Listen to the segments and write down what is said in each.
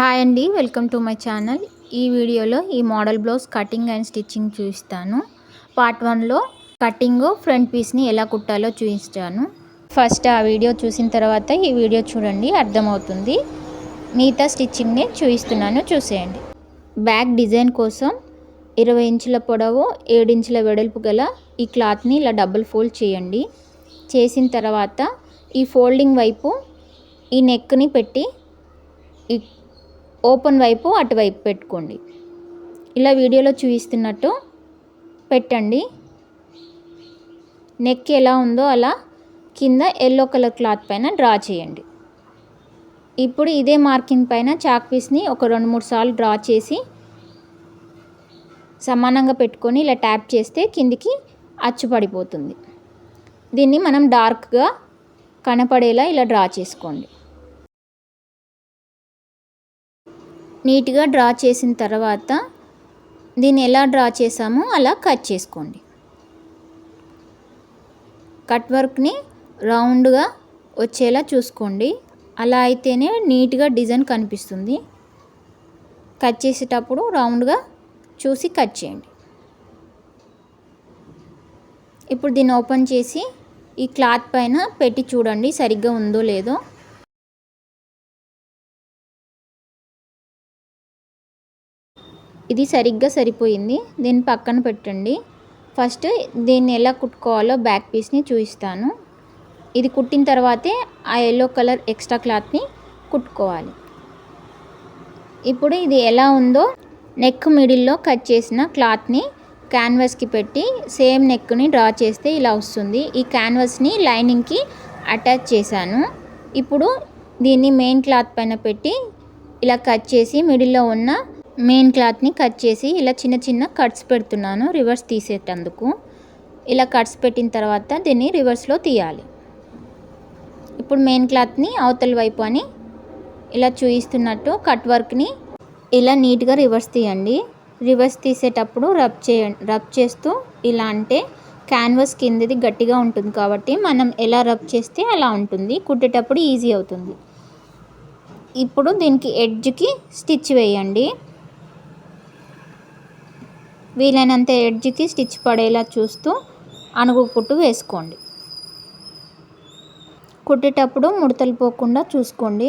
Hi అండి welcome to my channel. ఈ వీడియోలో ఈ model blouse cutting and stitching చూపిస్తాను. పార్ట్ వన్లో కటింగ్ ఫ్రంట్ పీస్ని ఎలా కుట్టాలో చూపిస్తాను. ఫస్ట్ ఆ వీడియో చూసిన తర్వాత ఈ వీడియో చూడండి అర్థమవుతుంది. మిగతా స్టిచ్చింగ్ని చూపిస్తున్నాను చూసేయండి. బ్యాక్ డిజైన్ కోసం ఇరవై ఇంచుల పొడవు ఏడించుల వెడల్పు గల ఈ క్లాత్ని ఇలా డబుల్ ఫోల్డ్ చేయండి. చేసిన తర్వాత ఈ ఫోల్డింగ్ వైపు ఈ నెక్ని పెట్టి ఈ ఓపెన్ వైపు అటువైపు పెట్టుకోండి. ఇలా వీడియోలో చూపిస్తున్నట్టు పెట్టండి. నెక్ ఎలా ఉందో అలా కింద ఎల్లో కలర్ క్లాత్ పైన డ్రా చేయండి. ఇప్పుడు ఇదే మార్కింగ్ పైన చాక్ పీస్ని ఒక రెండు మూడు సార్లు డ్రా చేసి సమానంగా పెట్టుకొని ఇలా ట్యాప్ చేస్తే కిందికి అచ్చు పడిపోతుంది. దీన్ని మనం డార్క్గా కనపడేలా ఇలా డ్రా చేసుకోండి. నీట్గా డ్రా చేసిన తర్వాత దీన్ని ఎలా డ్రా చేసామో అలా కట్ చేసుకోండి. కట్ వర్క్ని రౌండ్గా వచ్చేలా చూసుకోండి. అలా అయితేనే నీట్గా డిజైన్ కనిపిస్తుంది. కట్ చేసేటప్పుడు రౌండ్గా చూసి కట్ చేయండి. ఇప్పుడు దీన్ని ఓపెన్ చేసి ఈ క్లాత్ పైన పెట్టి చూడండి సరిగ్గా ఉందో లేదో. ఇది సరిగ్గా సరిపోయింది. దీన్ని పక్కన పెట్టండి. ఫస్ట్ దీన్ని ఎలా కుట్టుకోవాలో బ్యాక్ పీస్ని చూపిస్తాను. ఇది కుట్టిన తర్వాతే ఆ ఎల్లో కలర్ ఎక్స్ట్రా క్లాత్ని కుట్టుకోవాలి. ఇప్పుడు ఇది ఎలా ఉందో నెక్ మిడిల్లో కట్ చేసిన క్లాత్ని క్యాన్వాస్కి పెట్టి సేమ్ నెక్ని డ్రా చేస్తే ఇలా వస్తుంది. ఈ క్యాన్వాస్ని లైనింగ్కి అటాచ్ చేశాను. ఇప్పుడు దీన్ని మెయిన్ క్లాత్ పైన పెట్టి ఇలా కట్ చేసి మిడిల్లో ఉన్న మెయిన్ క్లాత్ని కట్ చేసి ఇలా చిన్న చిన్న కట్స్ పెడుతున్నాను రివర్స్ తీసేటందుకు. ఇలా కట్స్ పెట్టిన తర్వాత దీన్ని రివర్స్లో తీయాలి. ఇప్పుడు మెయిన్ క్లాత్ని అవతల వైపు అని ఇలా చూయిస్తున్నట్టు కట్ వర్క్ని ఇలా నీట్గా రివర్స్ తీయండి. రివర్స్ తీసేటప్పుడు రబ్ చేయండి రబ్ చేస్తూ ఇలా అంటే క్యాన్వాస్ కిందది గట్టిగా ఉంటుంది కాబట్టి మనం ఎలా రబ్ చేస్తే అలా ఉంటుంది. కుట్టేటప్పుడు ఈజీ అవుతుంది. ఇప్పుడు దీనికి ఎడ్జ్కి స్టిచ్ వేయండి. వీలైనంత ఎడ్జ్కి స్టిచ్ పడేలా చూస్తూ అణుగు కుట్టు వేసుకోండి. కుట్టేటప్పుడు ముడతలు పోకుండా చూసుకోండి.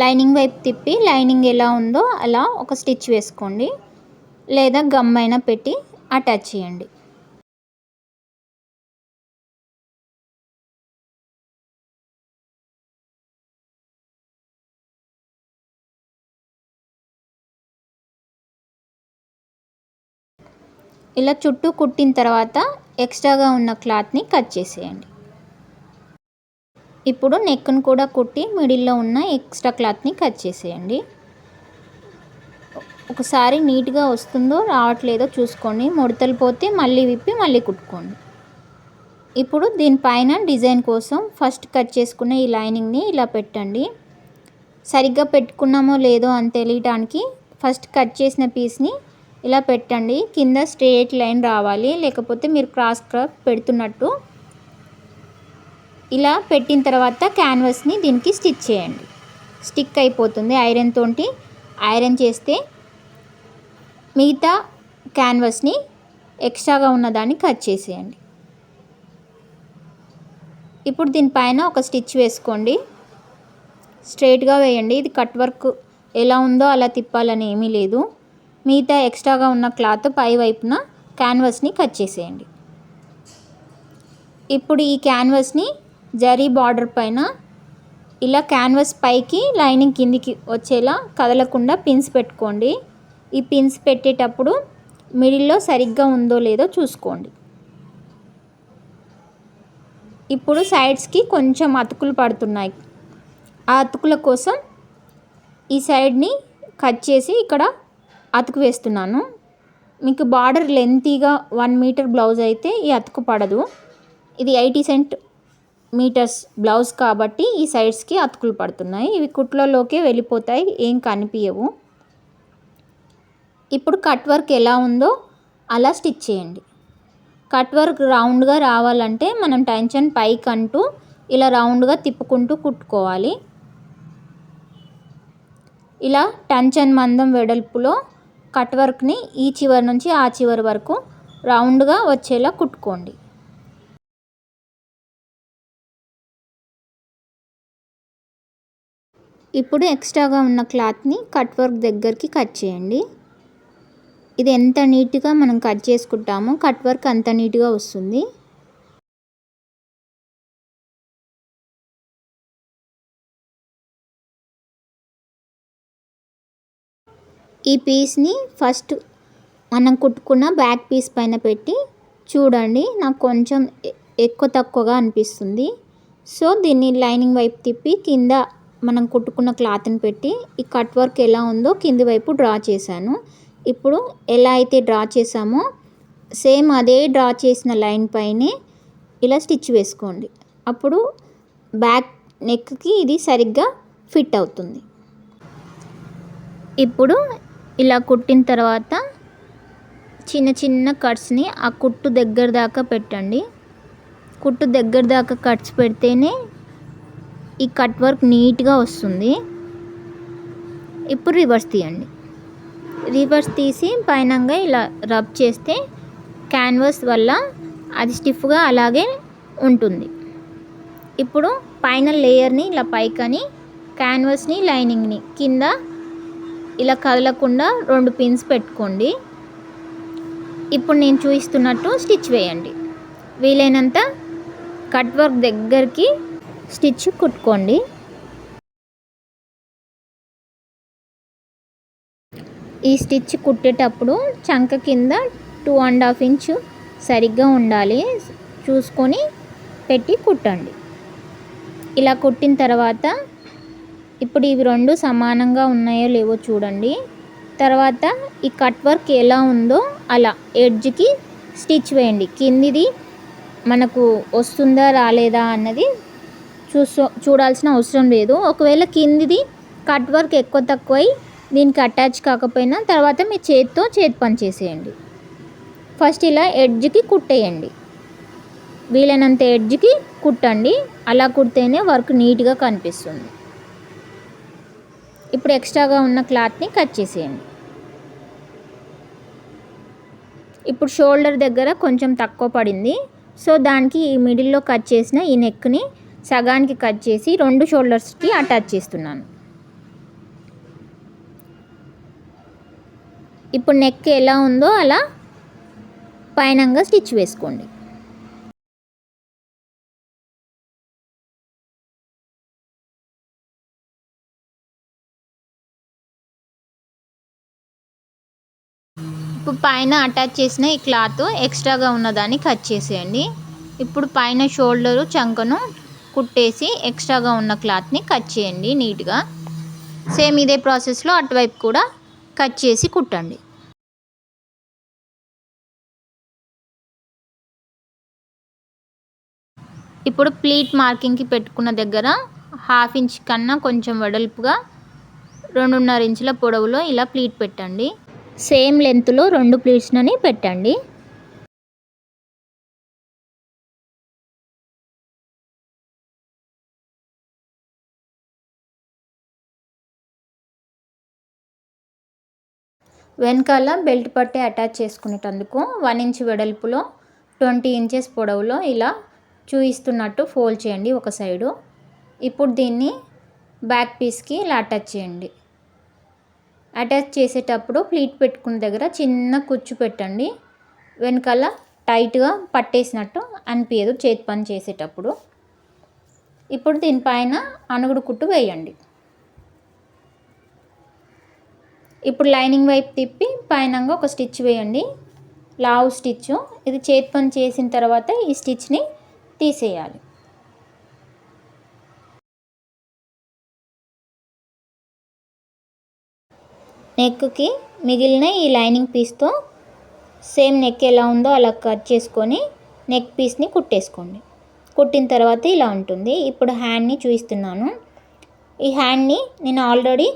లైనింగ్ వైపు తిప్పి లైనింగ్ ఎలా ఉందో అలా ఒక స్టిచ్ వేసుకోండి. లేదా గమ్ అయినా పెట్టి అటాచ్ చేయండి. ఇలా చుట్టూ కుట్టిన తర్వాత ఎక్స్ట్రాగా ఉన్న క్లాత్ని కట్ చేసేయండి. ఇప్పుడు నెక్ను కూడా కుట్టి మిడిల్లో ఉన్న ఎక్స్ట్రా క్లాత్ని కట్ చేసేయండి. ఒకసారి నీట్గా వస్తుందో రావట్లేదో చూసుకోండి ముడతలు పోతే మళ్ళీ విప్పి మళ్ళీ కుట్టుకోండి. ఇప్పుడు దీనిపైన డిజైన్ కోసం ఫస్ట్ కట్ చేసుకున్న ఈ లైనింగ్ని ఇలా పెట్టండి. సరిగ్గా పెట్టుకున్నామో లేదో అని తెలియటానికి ఫస్ట్ కట్ చేసిన పీస్ని ఇలా పెట్టండి. కింద స్ట్రేట్ లైన్ రావాలి లేకపోతే మీరు క్రాస్ క్రాప్ పెడుతున్నట్టు. ఇలా పెట్టిన తర్వాత క్యాన్వాస్ని దీనికి స్టిచ్ చేయండి. స్టిక్ అయిపోతుంది ఐరన్ తోటి. ఐరన్ చేస్తే మిగతా క్యాన్వాస్ని ఎక్స్ట్రాగా ఉన్నదాన్ని కట్ చేసేయండి. ఇప్పుడు దీనిపైన ఒక స్టిచ్ వేసుకోండి. స్ట్రైట్గా వేయండి. ఇది కట్ వర్క్ ఎలా ఉందో అలా తిప్పాలని ఏమీ లేదు. మిగతా ఎక్స్ట్రాగా ఉన్న క్లాత్ పై వైపున క్యాన్వాస్ని కట్ చేసేయండి. ఇప్పుడు ఈ క్యాన్వాస్ని జరీ బార్డర్ పైన ఇలా క్యాన్వాస్ పైకి లైనింగ్ కిందికి వచ్చేలా కదలకుండా పిన్స్ పెట్టుకోండి. ఈ పిన్స్ పెట్టేటప్పుడు మిడిల్లో సరిగ్గా ఉందో లేదో చూసుకోండి. ఇప్పుడు సైడ్స్కి కొంచెం అతుకులు పడుతున్నాయి. ఆ అతుకుల కోసం ఈ సైడ్ని కట్ చేసి ఇక్కడ అతుకు వేస్తున్నాను. మీకు బార్డర్ లెంతీగా వన్ మీటర్ బ్లౌజ్ అయితే ఈ అతుకు పడదు. ఇది ఎయిటీ సెంట్ మీటర్స్ బ్లౌజ్ కాబట్టి ఈ సైడ్స్కి అతుకులు పడుతున్నాయి. ఇవి కుట్లలోకే వెళ్ళిపోతాయి. ఏం కనిపించవు ఇప్పుడు కట్ వర్క్ ఎలా ఉందో అలా స్టిచ్ చేయండి. కట్ వర్క్ రౌండ్గా రావాలంటే మనం టెన్షన్ పైకి అంటూ ఇలా రౌండ్గా తిప్పుకుంటూ కుట్టుకోవాలి. ఇలా టెన్షన్ మందం వెడల్పులో కట్ వర్క్ని ఈ చివరి నుంచి ఆ చివరి వరకు రౌండ్గా వచ్చేలా కుట్టుకోండి. ఇప్పుడు ఎక్స్ట్రాగా ఉన్న క్లాత్ని కట్ వర్క్ దగ్గరికి కట్ చేయండి. ఇది ఎంత నీట్గా మనం కట్ చేసుకుంటామో కట్ వర్క్ అంత నీట్గా వస్తుంది. ఈ పీస్ని ఫస్ట్ మనం కుట్టుకున్న బ్యాక్ పీస్ పైన పెట్టి చూడండి నాకు కొంచెం ఎక్కువ తక్కువగా అనిపిస్తుంది. సో దీన్ని లైనింగ్ వైపు తిప్పి కింద మనం కుట్టుకున్న క్లాత్ని పెట్టి ఈ కట్ వర్క్ ఎలా ఉందో కింది వైపు డ్రా చేశాను. ఇప్పుడు ఎలా అయితే డ్రా చేసామో సేమ్ అదే డ్రా చేసిన లైన్ పైనే ఇలా స్టిచ్ వేసుకోండి. అప్పుడు బ్యాక్ నెక్కి ఇది సరిగ్గా ఫిట్ అవుతుంది. ఇప్పుడు ఇలా కుట్టిన తర్వాత చిన్న చిన్న కట్స్ని ఆ కుట్టు దగ్గర దాకా పెట్టండి. కుట్టు దగ్గర దాకా కట్స్ పెడితేనే ఈ కట్ వర్క్ నీట్గా వస్తుంది. ఇప్పుడు రివర్స్ తీయండి. రివర్స్ తీసి పైనంగా ఇలా రబ్ చేస్తే క్యాన్వాస్ వల్ల అది స్టిఫ్గా అలాగే ఉంటుంది. ఇప్పుడు పైన లేయర్ని ఇలా పైకని క్యాన్వాస్ని లైనింగ్ని కింద ఇలా కదలకుండా రెండు పిన్స్ పెట్టుకోండి. ఇప్పుడు నేను చూపిస్తున్నట్టు స్టిచ్ వేయండి. వీలైనంత కట్ వర్క్ దగ్గరికి స్టిచ్ కుట్టుకోండి. ఈ స్టిచ్ కుట్టేటప్పుడు చంక కింద టూ అండ్ హాఫ్ ఇంచ్ సరిగ్గా ఉండాలి. చూసుకొని పెట్టి కుట్టండి. ఇలా కుట్టిన తర్వాత ఇప్పుడు ఇవి రెండు సమానంగా ఉన్నాయో లేవో చూడండి. తర్వాత ఈ కట్ వర్క్ ఎలా ఉందో అలా ఎడ్జ్కి స్టిచ్ వేయండి. కిందిది మనకు వస్తుందా రాలేదా అన్నది చూసు చూడాల్సిన అవసరం లేదు. ఒకవేళ కిందిది కట్ వర్క్ ఎక్కువ తక్కువై దీనికి అటాచ్ కాకపోయినా తర్వాత మీ చేతితో చేతి పని చేసేయండి. ఫస్ట్ ఇలా ఎడ్జ్కి కుట్టేయండి. వీలైనంత ఎడ్జ్కి కుట్టండి. అలా కుడితేనే వర్క్ నీట్గా కనిపిస్తుంది. ఇప్పుడు ఎక్స్ట్రాగా ఉన్న క్లాత్ని కట్ చేసేయండి. ఇప్పుడు షోల్డర్ దగ్గర కొంచెం తక్కువ పడింది. సో దానికి ఈ మిడిల్లో కట్ చేసిన ఈ నెక్ని సగానికి కట్ చేసి రెండు షోల్డర్స్కి అటాచ్ చేస్తున్నాను. ఇప్పుడు నెక్ ఎలా ఉందో అలా పైనంగా స్టిచ్ వేసుకోండి. ఇప్పుడు పైన అటాచ్ చేసిన ఈ క్లాత్ ఎక్స్ట్రాగా ఉన్నదాన్ని కట్ చేసేయండి. ఇప్పుడు పైన షోల్డరు చంకను కుట్టేసి ఎక్స్ట్రాగా ఉన్న క్లాత్ని కట్ చేయండి నీట్గా సేమ్ ఇదే ప్రాసెస్లో అటువైపు కూడా కట్ చేసి కుట్టండి. ఇప్పుడు ప్లీట్ మార్కింగ్కి పెట్టుకున్న దగ్గర హాఫ్ ఇంచ్ కన్నా కొంచెం వెడల్పుగా రెండున్నర ఇంచుల పొడవులో ఇలా ప్లీట్ పెట్టండి. సేమ్ లెంత్లో రెండు ప్లీట్స్ని పెట్టండి. వెనకాల బెల్ట్ పట్టే అటాచ్ చేసుకునేటందుకు వన్ ఇంచ్ వెడల్పులో ట్వంటీ ఇంచెస్ పొడవులో ఇలా చూయిస్తున్నట్టు ఫోల్డ్ చేయండి ఒక సైడు. ఇప్పుడు దీన్ని బ్యాక్ పీస్కి ఇలా అటాచ్ చేయండి. అటాచ్ చేసేటప్పుడు ప్లీట్ పెట్టుకున్న దగ్గర చిన్న కుచ్చు పెట్టండి. వెనకాల టైట్గా పట్టేసినట్టు అనిపించదు చేతి పని చేసేటప్పుడు. ఇప్పుడు దీనిపైన అనుగుడు కుట్టు వేయండి. ఇప్పుడు లైనింగ్ వైపు తిప్పి పైనంగా ఒక స్టిచ్ వేయండి. లావు స్టిచ్. ఇది చేతి పని చేసిన తర్వాత ఈ స్టిచ్ని తీసేయాలి. నెక్కి మిగిలిన ఈ లైనింగ్ పీస్తో సేమ్ నెక్ ఎలా ఉందో అలా కట్ చేసుకొని నెక్ పీస్ని కుట్టేసుకోండి. కుట్టిన తర్వాత ఇలా ఉంటుంది. ఇప్పుడు హ్యాండ్ని చూపిస్తున్నాను. ఈ హ్యాండ్ని నేను ఆల్రెడీ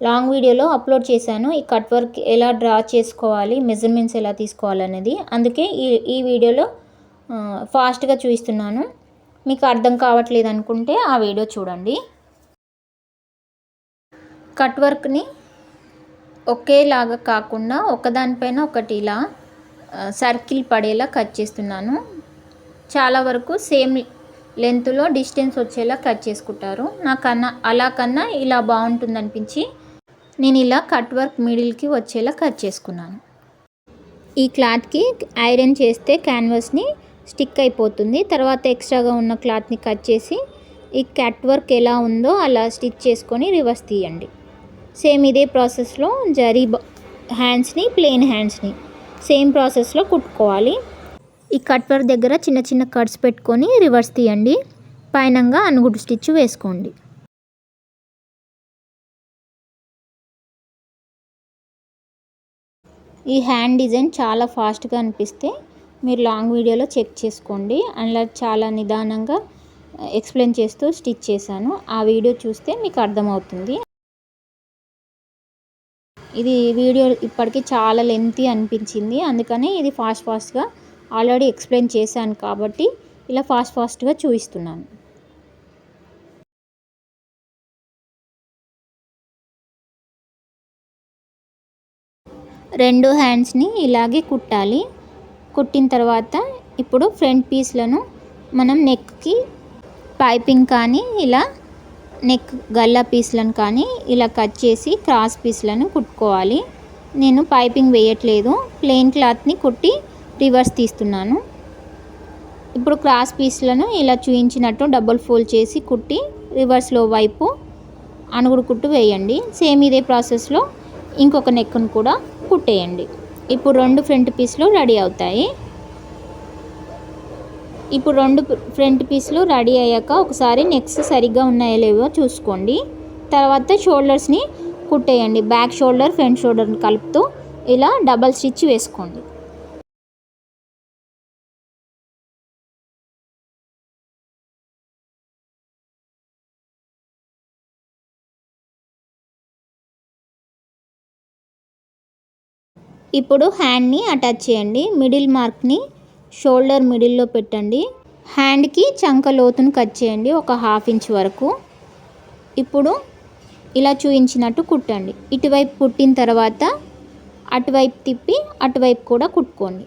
లాంగ్ వీడియోలో అప్లోడ్ చేశాను. ఈ కట్ వర్క్ ఎలా డ్రా చేసుకోవాలి మెజర్మెంట్స్ ఎలా తీసుకోవాలనేది. అందుకే ఈ ఈ వీడియోలో ఫాస్ట్గా చూపిస్తున్నాను. మీకు అర్థం కావట్లేదు అనుకుంటే ఆ వీడియో చూడండి. కట్ వర్క్ని ఒకేలాగా కాకుండా ఒకదానిపైన ఒకటి ఇలా సర్కిల్ పడేలా కట్ చేస్తున్నాను. చాలా వరకు సేమ్ లెంత్లో డిస్టెన్స్ వచ్చేలా కట్ చేసుకుంటారు. నాకన్నా అలా కన్నా ఇలా బాగుంటుంది అనిపించి నేను ఇలా కట్ వర్క్ మిడిల్కి వచ్చేలా కట్ చేసుకున్నాను. ఈ క్లాత్కి ఐరన్ చేస్తే క్యాన్వాస్ని స్టిక్ అయిపోతుంది. తర్వాత ఎక్స్ట్రాగా ఉన్న క్లాత్ని కట్ చేసి ఈ కట్ వర్క్ ఎలా ఉందో అలా స్టిచ్ చేసుకొని రివర్స్ తీయండి. సేమ్ ఇదే ప్రాసెస్లో జరీ హ్యాండ్స్ని ప్లెయిన్ హ్యాండ్స్ని సేమ్ ప్రాసెస్లో కుట్టుకోవాలి. ఈ కట్ వర్క్ దగ్గర చిన్న చిన్న కట్స్ పెట్టుకొని రివర్స్ తీయండి. పైనంగా అనుగుడు స్టిచ్ వేసుకోండి. ఈ హ్యాండ్ డిజైన్ చాలా ఫాస్ట్గా అనిపిస్తే మీరు లాంగ్ వీడియోలో చెక్ చేసుకోండి. అలా చాలా నిదానంగా ఎక్స్ప్లెయిన్ చేస్తూ స్టిచ్ చేశాను. ఆ వీడియో చూస్తే మీకు అర్థమవుతుంది. ఇది వీడియో ఇప్పటికీ చాలా లెంతీ అనిపించింది. అందుకనే ఇది ఫాస్ట్ ఫాస్ట్గా ఆల్రెడీ ఎక్స్ప్లెయిన్ చేశాను కాబట్టి ఇలా ఫాస్ట్ ఫాస్ట్గా చూపిస్తున్నాను. రెండు హ్యాండ్స్ని ఇలాగే కుట్టాలి. కుట్టిన తర్వాత ఇప్పుడు ఫ్రంట్ పీస్లను మనం నెక్కి పైపింగ్ కానీ ఇలా నెక్ గల్లా పీస్లను కానీ ఇలా కట్ చేసి క్రాస్ పీస్లను కుట్టుకోవాలి. నేను పైపింగ్ వేయట్లేదు. ప్లెయిన్ క్లాత్ని కుట్టి రివర్స్ తీస్తున్నాను. ఇప్పుడు క్రాస్ పీస్లను ఇలా చూయించినట్టు డబుల్ ఫోల్డ్ చేసి కుట్టి రివర్స్లో వైపు అణుగుడు కుట్టు వేయండి. సేమ్ ఇదే ప్రాసెస్లో ఇంకొక నెక్ను కూడా కుట్టేయండి. ఇప్పుడు రెండు ఫ్రంట్ పీస్లు రెడీ అవుతాయి. ఇప్పుడు రెండు ఫ్రంట్ పీస్లు రెడీ అయ్యాక ఒకసారి నెక్స్ట్ సరిగ్గా ఉన్నాయో లేవో చూసుకోండి. తర్వాత షోల్డర్స్ని కుట్టేయండి. బ్యాక్ షోల్డర్ ఫ్రంట్ షోల్డర్ని కలుపుతూ ఇలా డబల్ స్టిచ్ వేసుకోండి. ఇప్పుడు హ్యాండ్ని అటాచ్ చేయండి. మిడిల్ మార్క్ని షోల్డర్ మిడిల్లో పెట్టండి. హ్యాండ్కి చంక లోతును కట్ చేయండి ఒక హాఫ్ ఇంచ్ వరకు. ఇప్పుడు ఇలా చూయించినట్టు కుట్టండి. ఇటువైపు కుట్టిన తర్వాత అటువైపు తిప్పి అటువైపు కూడా కుట్టుకోండి.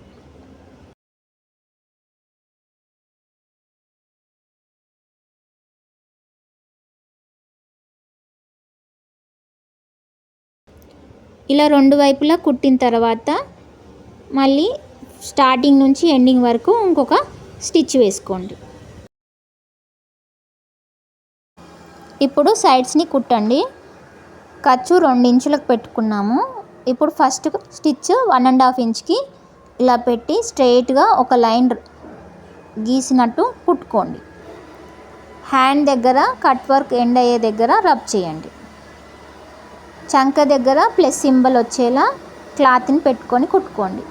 ఇలా రెండు వైపులా కుట్టిన తర్వాత మళ్ళీ స్టార్టింగ్ నుంచి ఎండింగ్ వరకు ఇంకొక స్టిచ్ వేసుకోండి. ఇప్పుడు సైడ్స్ని కుట్టండి. ఖర్చు రెండు ఇంచులకు పెట్టుకున్నాము. ఇప్పుడు first stitch one and half ఇంచ్కి ఇలా పెట్టి స్ట్రెయిట్గా ఒక లైన్ గీసినట్టు కుట్టుకోండి. హ్యాండ్ దగ్గర కట్ వర్క్ ఎండ్ అయ్యే దగ్గర రబ్ చేయండి. చంక దగ్గర ప్లస్ సింబల్ వచ్చేలా క్లాత్ని పెట్టుకొని కుట్టుకోండి.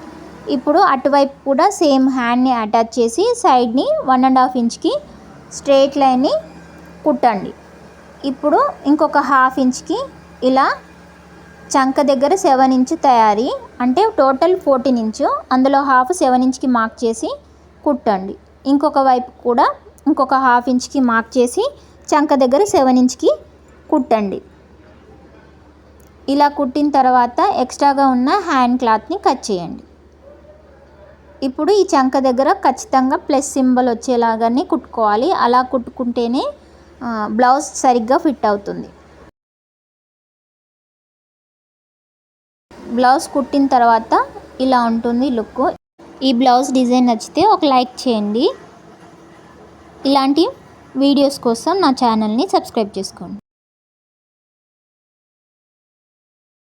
ఇప్పుడు అటువైపు కూడా సేమ్ హ్యాండ్ని అటాచ్ చేసి సైడ్ని వన్ అండ్ హాఫ్ ఇంచ్కి స్ట్రైట్ లైన్ని కుట్టండి. ఇప్పుడు ఇంకొక హాఫ్ ఇంచ్కి ఇలా చంక దగ్గర సెవెన్ ఇంచ్ తయారీ అంటే టోటల్ ఫోర్టీన్ ఇంచు అందులో హాఫ్ సెవెన్ ఇంచ్కి మార్క్ చేసి కుట్టండి. ఇంకొక వైపు కూడా ఇంకొక హాఫ్ ఇంచ్కి మార్క్ చేసి చంక దగ్గర సెవెన్ ఇంచ్కి కుట్టండి. ఇలా కుట్టిన తర్వాత ఎక్స్ట్రాగా ఉన్న హ్యాండ్ క్లాత్ని కట్ చేయండి. ఇప్పుడు ఈ చంక దగ్గర ఖచ్చితంగా ప్లస్ సింబల్ వచ్చేలాగానే కుట్టుకోవాలి. అలా కుట్టుకుంటేనే బ్లౌజ్ సరిగ్గా ఫిట్ అవుతుంది. బ్లౌజ్ కుట్టిన తర్వాత ఇలా ఉంటుంది లుక్. ఈ బ్లౌజ్ డిజైన్ నచ్చితే ఒక లైక్ చేయండి. ఇలాంటి వీడియోస్ కోసం నా ఛానల్ని సబ్స్క్రైబ్ చేసుకోండి.